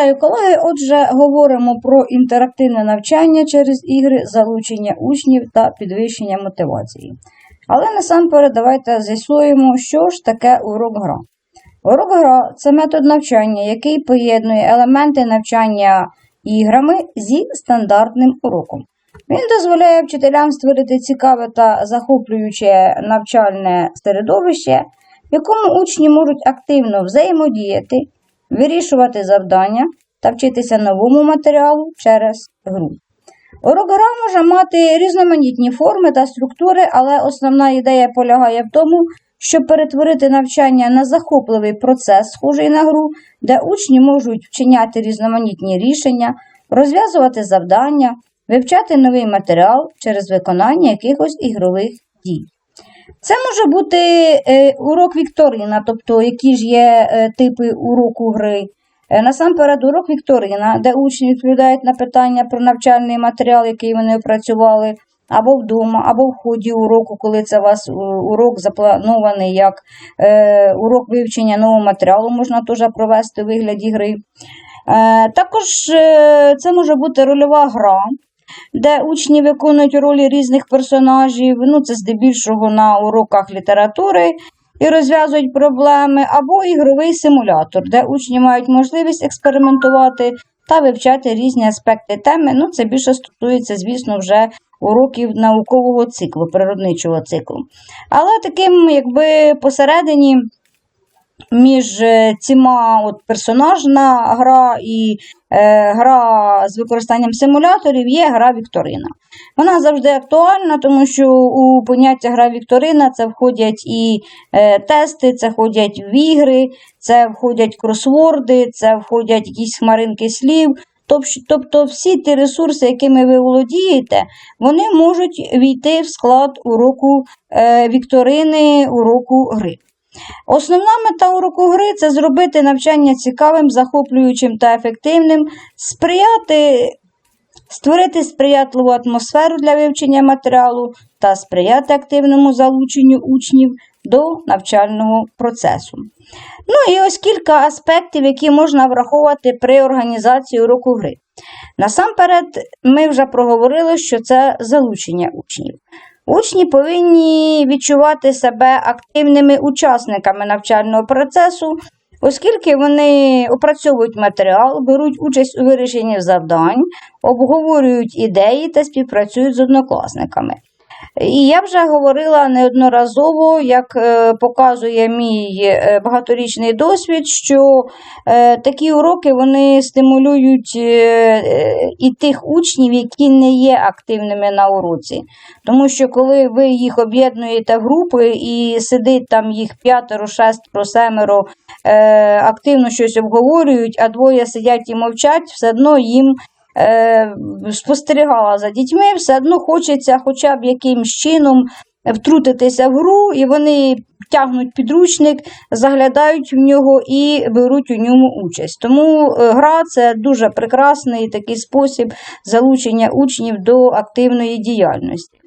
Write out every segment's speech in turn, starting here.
Вітаю колеги! Отже, говоримо про інтерактивне навчання через ігри, залучення учнів та підвищення мотивації. Але насамперед давайте з'ясуємо, що ж таке урок гра. Урок гра це метод навчання, який поєднує елементи навчання іграми зі стандартним уроком. Він дозволяє вчителям створити цікаве та захоплююче навчальне середовище, в якому учні можуть активно взаємодіяти, вирішувати завдання та вчитися новому матеріалу через гру. Урок гра може мати різноманітні форми та структури, але основна ідея полягає в тому, щоб перетворити навчання на захопливий процес, схожий на гру, де учні можуть вчиняти різноманітні рішення, розв'язувати завдання, вивчати новий матеріал через виконання якихось ігрових дій. Це може бути е, урок Вікторина, тобто які ж є е, типи уроку гри. Е, Насамперед, урок Вікторина, де учні відповідають на питання про навчальний матеріал, який вони опрацювали, або вдома, або в ході уроку, коли це у вас урок запланований як е, урок вивчення нового матеріалу, можна теж провести у вигляді гри. Е, також е, це може бути рольова гра, де учні виконують ролі різних персонажів. Ну, це здебільшого на уроках літератури і розв'язують проблеми, або ігровий симулятор, де учні мають можливість експериментувати та вивчати різні аспекти теми. Ну, це більше стосується, звісно, вже уроків наукового циклу, природничого циклу. Але таким, якби посередині. Між е, ціма от, персонажна гра і гра з використанням симуляторів є гра Вікторина. Вона завжди актуальна, тому що у поняття гра Вікторина це входять і е, тести, це входять в ігри, це входять кросворди, це входять якісь хмаринки слів. Тобто всі ті ресурси, якими ви володієте, вони можуть війти в склад уроку е, Вікторини, уроку гри. Основна мета уроку гри це зробити навчання цікавим, захоплюючим та ефективним, сприяти, створити сприятливу атмосферу для вивчення матеріалу та сприяти активному залученню учнів до навчального процесу. Ну і ось кілька аспектів, які можна враховувати при організації уроку гри. Насамперед, ми вже проговорили, що це залучення учнів. Учні повинні відчувати себе активними учасниками навчального процесу, оскільки вони опрацьовують матеріал, беруть участь у вирішенні завдань, обговорюють ідеї та співпрацюють з однокласниками. І я вже говорила неодноразово, як е, показує мій е, багаторічний досвід, що е, такі уроки вони стимулюють і тих учнів, які не є активними на уроці. Тому що коли ви їх об'єднуєте в групи і сидить там їх п'ятеро, шестеро, семеро, активно щось обговорюють, а двоє сидять і мовчать, все одно їм е, спостерігала за дітьми, все одно хочеться хоча б якимсь чином втрутитися в гру, і вони тягнуть підручник, заглядають в нього і беруть у ньому участь. Тому е, гра це дуже прекрасний такий спосіб залучення учнів до активної діяльності.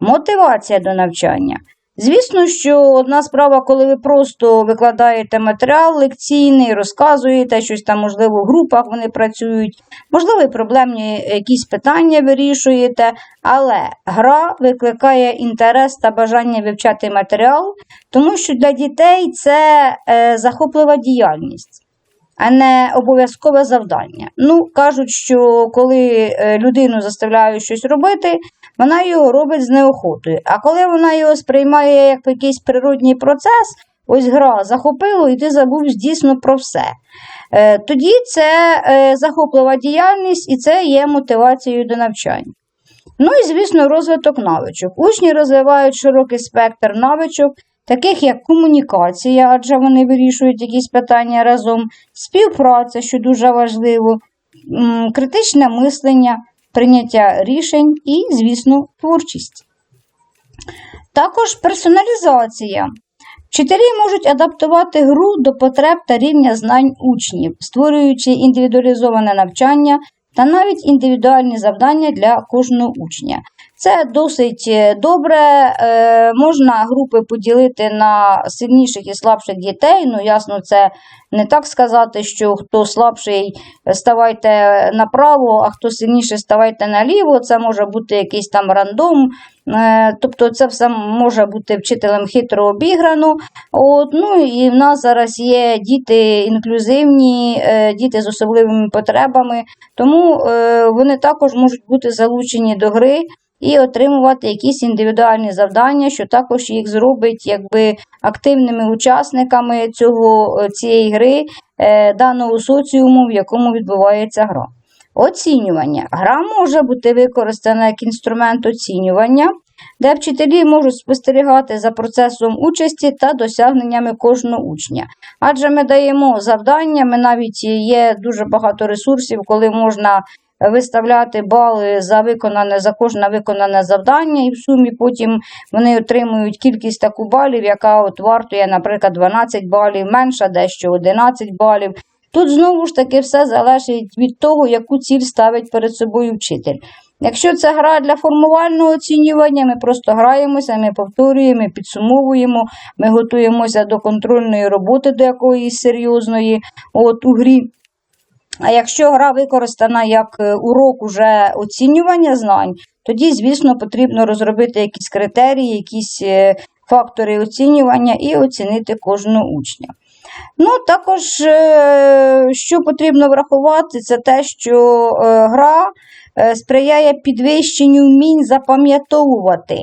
Мотивація до навчання. Звісно, що одна справа, коли ви просто викладаєте матеріал лекційний, розказуєте щось там, можливо, в групах вони працюють, можливо, проблемні якісь питання вирішуєте, але гра викликає інтерес та бажання вивчати матеріал, тому що для дітей це е, захоплива діяльність. А не обов'язкове завдання. Ну, кажуть, що коли е, людину заставляють щось робити, вона його робить з неохотою. А коли вона його сприймає як якийсь природній процес, ось гра захопило, і ти забув дійсно про все. Е, Тоді це е, захоплива діяльність і це є мотивацією до навчання. Ну і, звісно, розвиток навичок. Учні розвивають широкий спектр навичок, таких як комунікація, адже вони вирішують якісь питання разом, співпраця, що дуже важливо, критичне мислення, прийняття рішень і, звісно, творчість. Також персоналізація. Вчителі можуть адаптувати гру до потреб та рівня знань учнів, створюючи індивідуалізоване навчання та навіть індивідуальні завдання для кожного учня. Це досить е, добре. Е, можна групи поділити на сильніших і слабших дітей. Ну, ясно, це не так сказати, що хто слабший, ставайте направо, а хто сильніший, ставайте наліво. Це може бути якийсь там рандом. Е, тобто це все може бути вчителем хитро обіграно. От, ну і в нас зараз є діти інклюзивні, діти з особливими потребами, тому вони також можуть бути залучені до гри і отримувати якісь індивідуальні завдання, що також їх зробить якби активними учасниками цього, е, цієї гри, е, даного соціуму, в якому відбувається гра. Оцінювання. Гра може бути використана як інструмент оцінювання, де вчителі можуть спостерігати за процесом участі та досягненнями кожного учня. Адже ми даємо завдання, ми навіть є дуже багато ресурсів, коли можна виставляти бали за виконане за кожне виконане завдання, і в сумі потім вони отримують кількість таку балів, яка от вартує, наприклад, 12 балів, менша дещо 11 балів. Тут знову ж таки все залежить від того, яку ціль ставить перед собою вчитель. Якщо це гра для формувального оцінювання, ми просто граємося, ми повторюємо, ми підсумовуємо, ми готуємося до контрольної роботи, до якоїсь серйозної от, у грі. А якщо гра використана як е, урок уже оцінювання знань, тоді, звісно, потрібно розробити якісь критерії, якісь е, фактори оцінювання і оцінити кожного учня. Ну, також, е, що потрібно врахувати, це те, що гра сприяє підвищенню вмінь запам'ятовувати.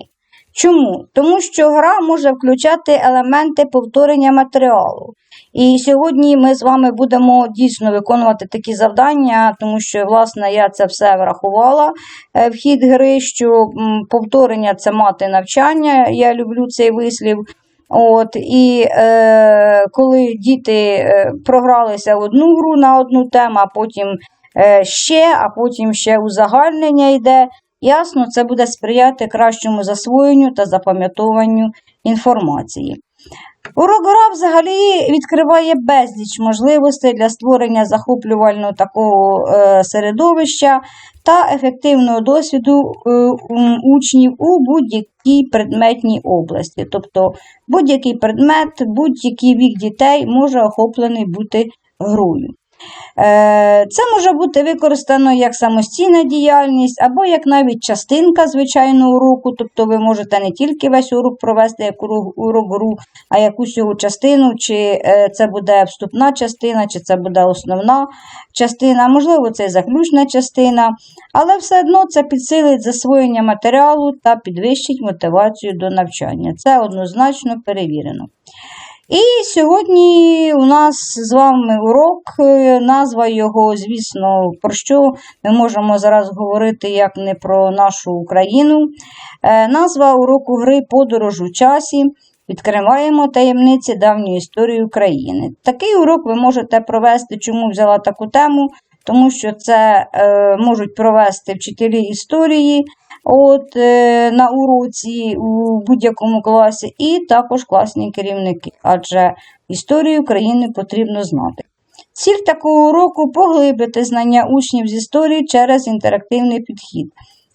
Чому? Тому що гра може включати елементи повторення матеріалу. І сьогодні ми з вами будемо дійсно виконувати такі завдання, тому що, власне, я це все врахувала е, в хід гри, що повторення це мати навчання. Я люблю цей вислів. От, І е, коли діти е, програлися в одну гру на одну тему, а потім е, ще, а потім ще узагальнення йде, ясно, це буде сприяти кращому засвоєнню та запам'ятовуванню інформації. Урок гра взагалі відкриває безліч можливостей для створення захоплювального такого е, середовища та ефективного досвіду е, учнів у будь-якій предметній області. Тобто будь-який предмет, будь-який вік дітей може охоплений бути грою. Е, це може бути використано як самостійна діяльність, або як навіть частинка звичайного уроку, тобто ви можете не тільки весь урок провести як урок гру, а якусь його частину, чи е, це буде вступна частина, чи це буде основна частина, можливо, це і заключна частина, але все одно це підсилить засвоєння матеріалу та підвищить мотивацію до навчання. Це однозначно перевірено. І сьогодні у нас з вами урок, е, назва його, звісно, про що ми можемо зараз говорити як не про нашу Україну. Е, назва уроку гри Подорож у часі. Відкриваємо таємниці давньої історії України. Такий урок ви можете провести, чому взяла таку тему, тому що це е, можуть провести вчителі історії от, е, на уроці у будь-якому класі, і також класні керівники, адже історію України потрібно знати. Ціль такого уроку поглибити знання учнів з історії через інтерактивний підхід,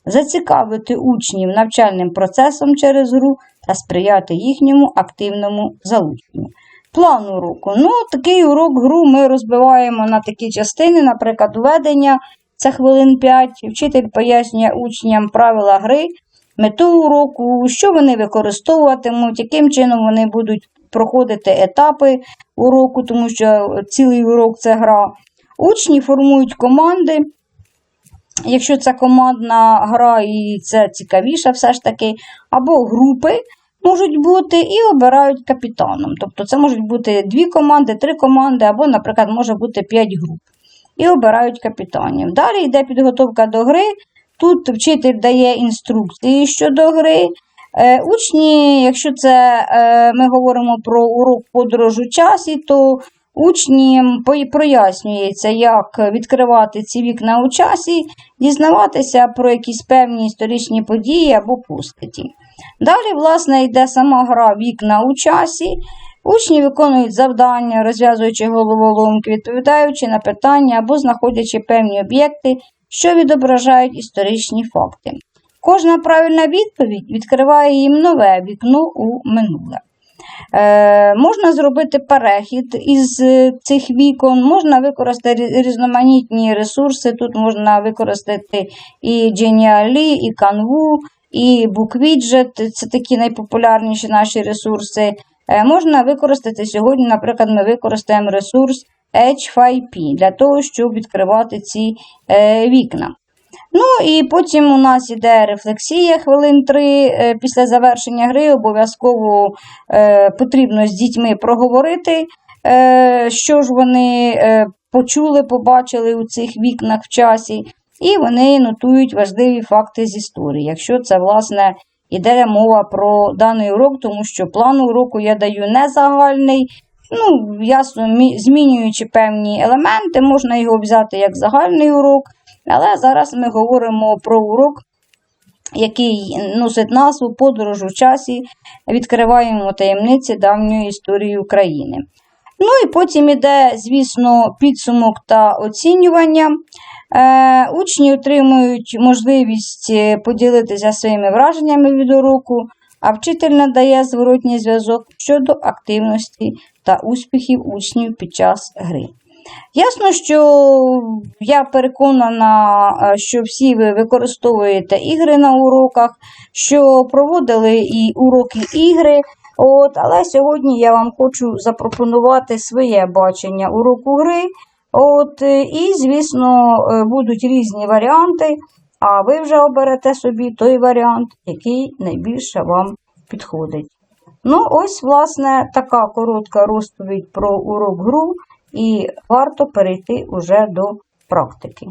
зацікавити учнів навчальним процесом через гру та сприяти їхньому активному залученню. План уроку. Ну, такий урок гру ми розбиваємо на такі частини, наприклад, введення це хвилин 5. Вчитель пояснює учням правила гри, мету уроку, що вони використовуватимуть, яким чином вони будуть проходити етапи уроку, тому що цілий урок це гра. Учні формують команди. Якщо це командна гра і це цікавіше, все ж таки, або групи можуть бути і обирають капітаном. Тобто це можуть бути дві команди, три команди, або, наприклад, може бути п'ять груп і обирають капітанів. Далі йде підготовка до гри. Тут вчитель дає інструкції щодо гри. Е, учні, якщо це е, ми говоримо про урок подорож у часі, то учням прояснюється, як відкривати ці вікна у часі, дізнаватися про якісь певні історичні події або постаті. Далі, власне, йде сама гра вікна у часі. Учні виконують завдання, розв'язуючи головоломки, відповідаючи на питання або знаходячи певні об'єкти, що відображають історичні факти. Кожна правильна відповідь відкриває їм нове вікно у минуле. Е, можна зробити перехід із е, цих вікон, можна використати різноманітні ресурси. Тут можна використати і Genially, і Canva, і BookWidget. Це такі найпопулярніші наші ресурси. Е, можна використати сьогодні, наприклад, ми використаємо ресурс H5P для того, щоб відкривати ці е, вікна. Ну і потім у нас іде рефлексія хвилин 3 після завершення гри. Обов'язково е, потрібно з дітьми проговорити, е, що ж вони е, почули, побачили у цих вікнах в часі, і вони нотують важливі факти з історії. Якщо це, власне, іде мова про даний урок, тому що план уроку я даю не загальний. Ну, ясно, змінюючи певні елементи, можна його взяти як загальний урок. Але зараз ми говоримо про урок, який носить назву Подорож у часі. Відкриваємо таємниці давньої історії України. Ну і потім іде, звісно, підсумок та оцінювання. Е, учні отримують можливість е, поділитися своїми враженнями від уроку, а вчитель надає зворотній зв'язок щодо активності та успіхів учнів під час гри. Ясно, що я переконана, е, що всі ви використовуєте ігри на уроках, що проводили і уроки ігри. От, але сьогодні я вам хочу запропонувати своє бачення уроку гри. От, е, і, звісно, е, будуть різні варіанти, а ви вже оберете собі той варіант, який найбільше вам підходить. Ну, ось, власне, така коротка розповідь про урок гру, і варто перейти уже до практики.